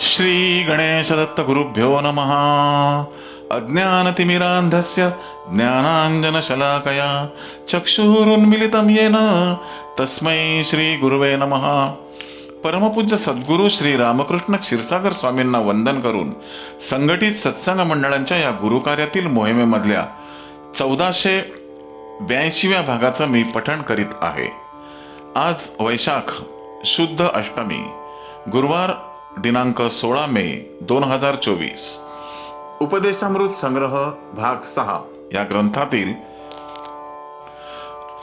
श्री गणेश दत्त गुरुभ्यो नमः। अज्ञानतिमिरान्धस्य ज्ञानाञ्जनशलाकया चक्षुरुन्मिलितं येन तस्मै श्री गुरुवे नमः। परमपूज्य सद्गुरू श्री रामकृष्ण क्षीरसागर स्वामींना वंदन करून संघटित सत्संग मंडळांच्या या गुरुकार्यातील मोहिमेमधल्या चौदाशे ब्याऐंशीव्या भागाचं मी पठण करीत आहे. आज वैशाख शुद्ध अष्टमी गुरुवार दिनांक सोळा मे दोन हजार चोवीस. उपदेशामृत संग्रह भाग सहा. या ग्रंथातील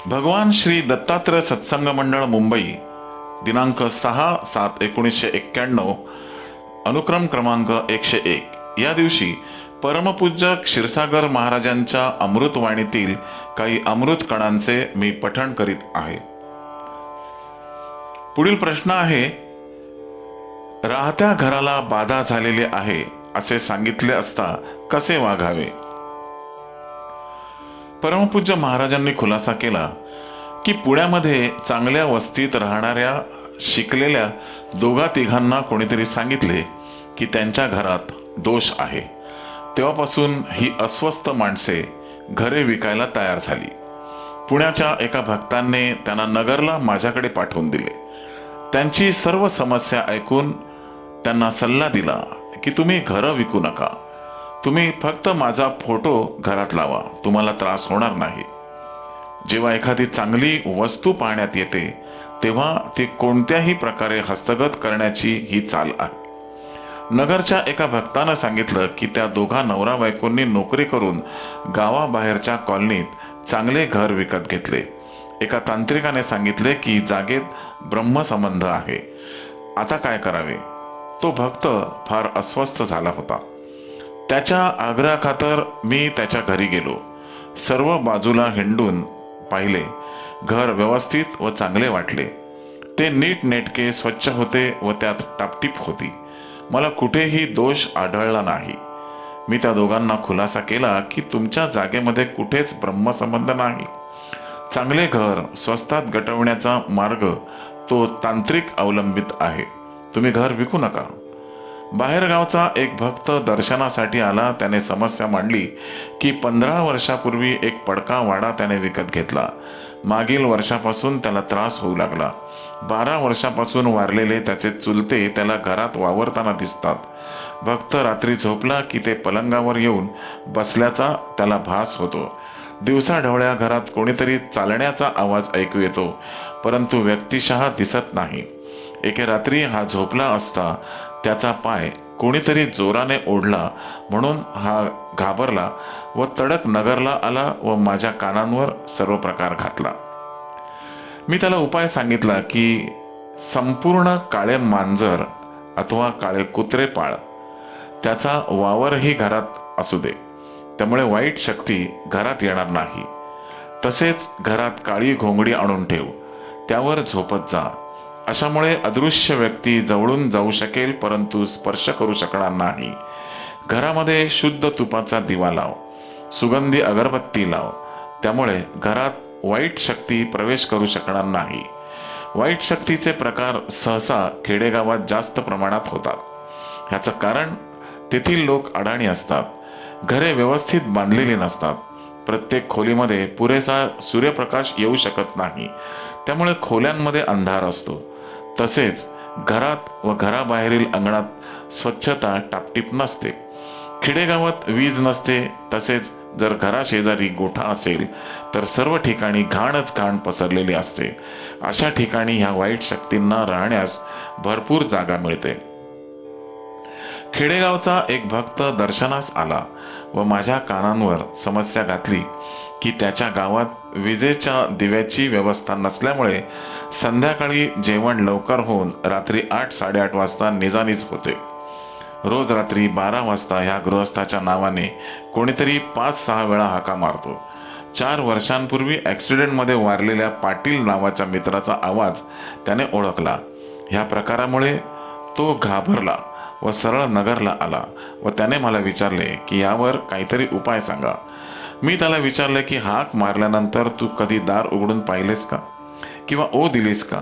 भगवान श्री दत्तात्रय सत्संग मंडळ मुंबई दिनांक सहा सात एकोणीसशे एक्क्याण्णव अनुक्रम क्रमांक एकशे एक. या दिवशी परमपूज्य क्षीरसागर महाराजांच्या अमृतवाणीतील काही अमृत कणांचे मी पठण करीत आहे. पुढील प्रश्न आहे राहत्या घराला बाधा झालेली आहे असे सांगितले असता कसे वागावे? परमपूज्य महाराजांनी खुलासा केला की पुण्यामध्ये चांगल्या वस्तीत राहणाऱ्या शिकलेल्या दोघा तिघांना कोणीतरी सांगितले की त्यांच्या घरात दोष आहे. तेव्हापासून ही अस्वस्थ माणसे घरे विकायला तयार झाली. पुण्याच्या एका भक्तांनी त्यांना नगरला माझ्याकडे पाठवून दिले. त्यांची सर्व समस्या ऐकून त्यांना सल्ला दिला की तुम्ही घरं विकू नका. तुम्ही फक्त माझा फोटो घरात लावा. तुम्हाला त्रास होणार नाही. जेव्हा एखादी चांगली वस्तू पाहण्यात येते तेव्हा ती कोणत्याही प्रकारे हस्तगत करण्याची ही चाल आहे. नगरच्या एका भक्तानं सांगितलं की त्या दोघा नवरा बायकोंनी नोकरी करून गावाबाहेरच्या कॉलनीत चांगले घर विकत घेतले. एका तांत्रिकाने सांगितले की जागेत ब्रह्मसंबंध आहे. आता काय करावे? तो भक्त फार अस्वस्थ झाला होता. त्याच्या आग्रहाखातर मी त्याच्या घरी गेलो. सर्व बाजूला हिंडून पाहिले. घर व्यवस्थित व चांगले वाटले. ते नीट नेटके स्वच्छ होते व त्यात टापटीप होती. मला कुठेही दोष आढळला नाही. मी त्या दोघांना खुलासा केला की तुमच्या जागेमध्ये कुठेच ब्रह्मसंबंध नाही. चांगले घर स्वस्तात गटवण्याचा मार्ग तो तांत्रिक अवलंबित आहे. तुम्ही घर विकू नका. बाहेरगावचा एक भक्त दर्शनासाठी आला त्याने समस्या मांडली की पंधरा वर्षापूर्वी एक पडका वाडा त्याने विकत घेतला. मागील वर्षापासून त्याला त्रास होऊ लागला. बारा वर्षापासून वारलेले त्याचे चुलते त्याला घरात वावरताना दिसतात. भक्त रात्री झोपला की ते पलंगावर येऊन बसल्याचा त्याला भास होतो. दिवसा ढवळ्या घरात कोणीतरी चालण्याचा आवाज ऐकू येतो परंतु व्यक्तिशः दिसत नाही. एके रात्री हा झोपला असता त्याचा पाय कोणीतरी जोराने ओढला म्हणून हा घाबरला व तडक नगरला आला व माझ्या कानांवर सर्व प्रकार घातला. मी त्याला उपाय सांगितला की संपूर्ण काळे मांजर अथवा काळे कुत्रे पाळ. त्याचा वावरही घरात असू दे. त्यामुळे वाईट शक्ती घरात येणार नाही. तसेच घरात काळी घोंगडी आणून ठेव. त्यावर झोपत जा. अशामुळे अदृश्य व्यक्ती जवळून जाऊ शकेल परंतु स्पर्श करू शकणार नाही. घरामध्ये शुद्ध तुपाचा दिवा लाव. सुगंधी अगरबत्ती लाव. त्यामुळे घरात वाईट शक्ती प्रवेश करू शकणार नाही. वाईट शक्तीचे प्रकार सहसा खेडेगावात जास्त प्रमाणात होतात. ह्याचं कारण तेथील लोक अडाणी असतात. घरे व्यवस्थित बांधलेली नसतात. प्रत्येक खोलीमध्ये पुरेसा सूर्यप्रकाश येऊ शकत नाही. त्यामुळे खोल्यांमध्ये अंधार असतो. तसेच घरात व घराबाहेरील अंगणात स्वच्छता टापटीप नसते. खेडेगावात वीज नसते तसेच जर घराशेजारी गोठा असेल तर सर्व ठिकाणी घाणच घाण पसरलेली असते. अशा ठिकाणी ह्या वाईट शक्तींना राहण्यास भरपूर जागा मिळते. खेडेगावचा एक भक्त दर्शनास आला व माझ्या कानांवर समस्या घातली. की त्याच्या गावात विजेच्या दिव्याची व्यवस्था नसल्यामुळे संध्याकाळी जेवण लवकर होऊन रात्री आठ साडेआठ वाजता निजानीच होते. रोज रात्री बारा वाजता ह्या गृहस्थाच्या नावाने कोणीतरी पाच सहा वेळा हाका मारतो. चार वर्षांपूर्वी ॲक्सिडेंटमध्ये वारलेल्या पाटील नावाच्या मित्राचा आवाज त्याने ओळखला. ह्या प्रकारामुळे तो घाबरला व सरळ नगरला आला व त्याने मला विचारले की यावर काहीतरी उपाय सांगा. मी त्याला विचारले की हाक मारल्यानंतर तू कधी दार उघडून पाहिलेस का? किंवा ओ दिलीस का?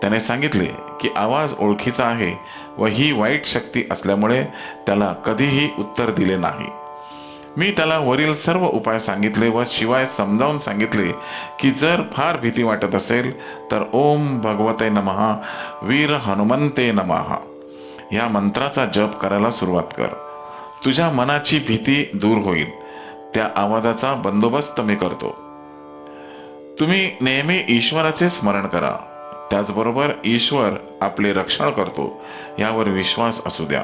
त्याने सांगितले की आवाज ओळखीचा आहे व ही वाईट शक्ती असल्यामुळे त्याला कधीही उत्तर दिले नाही. मी त्याला वरील सर्व उपाय सांगितले व शिवाय समजावून सांगितले की जर फार भीती वाटत असेल तर ओम भगवते नमहा वीर हनुमंते नमहा. या मंत्राचा जप करायला सुरुवात कर. तुझ्या मनाची भीती दूर होईल. त्या आवाजाचा बंदोबस्त मी करतो. तुम्ही नेहमी ईश्वराचे स्मरण करा. त्याचबरोबर ईश्वर आपले रक्षण करतो यावर विश्वास असू द्या.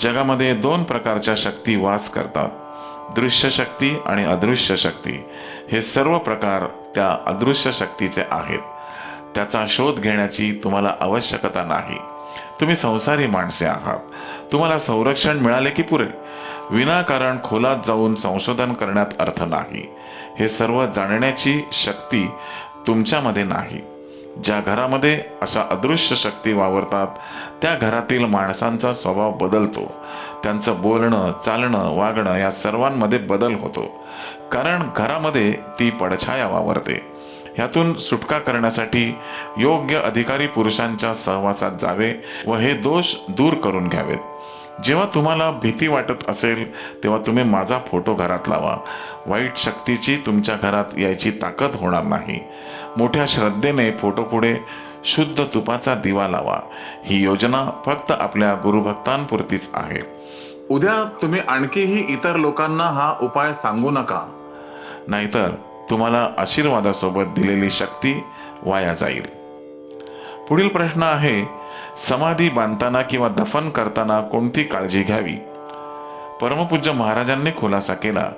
जगामध्ये दोन प्रकारच्या शक्ती वास करतात दृश्य शक्ती आणि अदृश्य शक्ती. हे सर्व प्रकार त्या अदृश्य शक्तीचे आहेत. त्याचा शोध घेण्याची तुम्हाला आवश्यकता नाही. तुम्ही संसारी माणसे आहात. तुम्हाला संरक्षण मिळाले की पुरे? विनाकारण खोलात जाऊन संशोधन करण्यात अर्थ नाही. हे सर्व जाणण्याची शक्ती तुमच्यामध्ये नाही. ज्या घरामध्ये अशा अदृश्य शक्ती वावरतात त्या घरातील माणसांचा स्वभाव बदलतो. त्यांचं बोलणं चालणं वागणं या सर्वांमध्ये बदल होतो. कारण घरामध्ये ती पडछाया वावरते. ह्यातून सुटका करण्यासाठी योग्य अधिकारी पुरुषांच्या सहवासात जावे व हे दोष दूर करून घ्यावेत. जेव्हा तुम्हाला भीती वाटत असेल तेव्हा तुम्ही माझा फोटो घरात लावा. वाईट शक्तीची तुमच्या घरात यायची ताकद होणार नाही. मोठ्या श्रद्धेने फोटो पुढे शुद्ध तुपाचा दिवा लावा. ही योजना फक्त आपल्या गुरुभक्तांपुरतीच आहे. उद्या तुम्ही आणखीही इतर लोकांना हा उपाय सांगू नका. नाहीतर तुम्हाला आशीर्वादासोबत दिलेली शक्ती वाया जाईल. पुढील प्रश्न आहे समाधी बांधताना किंवा दफन करताना कोणती काळजी घ्यावी? परमपूज्य महाराजांनी खुलासा केला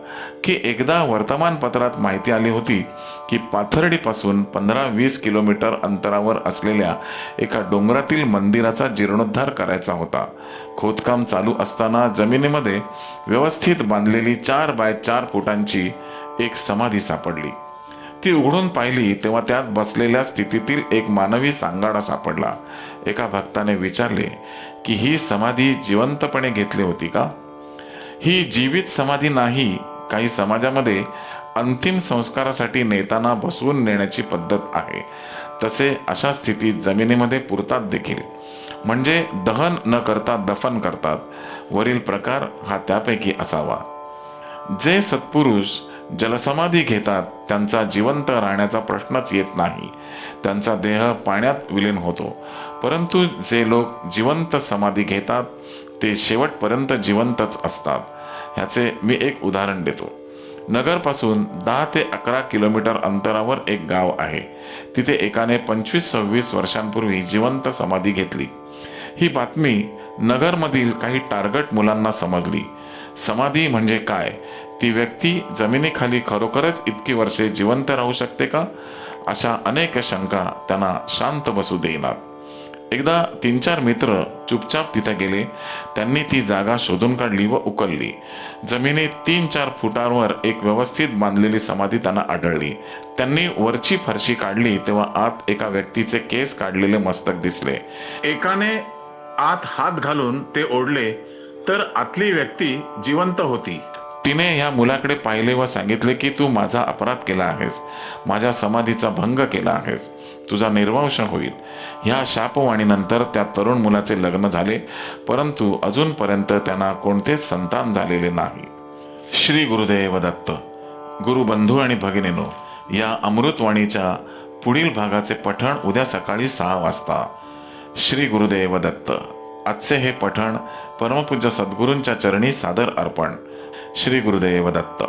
की एकदा वर्तमानपत्रात माहिती आली होती की पाथर्डीपासून पंधरा वीस किलोमीटर अंतरावर असलेल्या एका डोंगरातील मंदिराचा जीर्णोद्धार करायचा होता. खोदकाम चालू असताना जमिनीमध्ये व्यवस्थित बांधलेली चार बाय चार फुटांची एक समाधी सापडली. ती उघडून पाहिली तेव्हा त्यात बसलेल्या स्थितीतील एक मानवी सांगाडा सापडला. एका भक्ताने विचारले की ही समाधी जिवंतपणे घेतली होती का? ही जीवित समाधी नाही काही समाजामध्ये अंतिम संस्कारासाठी नेताना बसवून नेण्याची पद्धत आहे. तसे अशा स्थितीत जमिनीमध्ये पुरतात देखील. म्हणजे दहन न करता दफन करतात. वरील प्रकार हा त्यापैकी असावा. जे सत्पुरुष जलसमाधी घेतात त्यांचा जिवंत राहण्याचा प्रश्नच येत नाही. त्यांचा देह पाण्यात विलीन होतो. परंतु जे लोक जिवंत समाधी घेतात ते शेवटपर्यंत जिवंतच असतात. ह्याचे मी एक उदाहरण देतो. नगरपासून दहा ते अकरा किलोमीटर अंतरावर एक गाव आहे. तिथे एकाने पंचवीस सव्वीस वर्षांपूर्वी जिवंत समाधी घेतली. ही बातमी नगरमधील काही टार्गट मुलांना समजली. समाधी म्हणजे काय? ती व्यक्ती जमिनीखाली खरोखरच इतकी वर्षे जिवंत राहू शकते का? अशा अनेक शंका त्यांना शांत बसू देणार एकदा तीन चार मित्र चुपचाप तिथे गेले. त्यांनी ती जागा शोधून काढली व उकलली. जमिनीत तीन चार फुटांवर एक व्यवस्थित बांधलेली समाधी त्यांना आढळली. त्यांनी वरची फरशी काढली तेव्हा आत एका व्यक्तीचे केस काढलेले मस्तक दिसले. एकाने आत हात घालून ते ओढले तर आतली व्यक्ती जिवंत होती. तिने ह्या मुलाकडे पाहिले व सांगितले की तू माझा अपराध केला आहेस. माझ्या समाधीचा भंग केला आहेस. तुझा निर्वंश होईल. ह्या शापवाणीनंतर त्या तरुण मुलाचे लग्न झाले परंतु अजूनपर्यंत त्यांना कोणतेच संतान झालेले नाही. श्री गुरुदेव दत्त गुरुबंधू आणि भगिनीनो या अमृतवाणीच्या पुढील भागाचे पठण उद्या सकाळी सहा वाजता. श्री गुरुदेव दत्त आजचे हे पठण परमपूज्य सद्गुरूंच्या चरणी सादर अर्पण. श्री गुरुदेव दत्त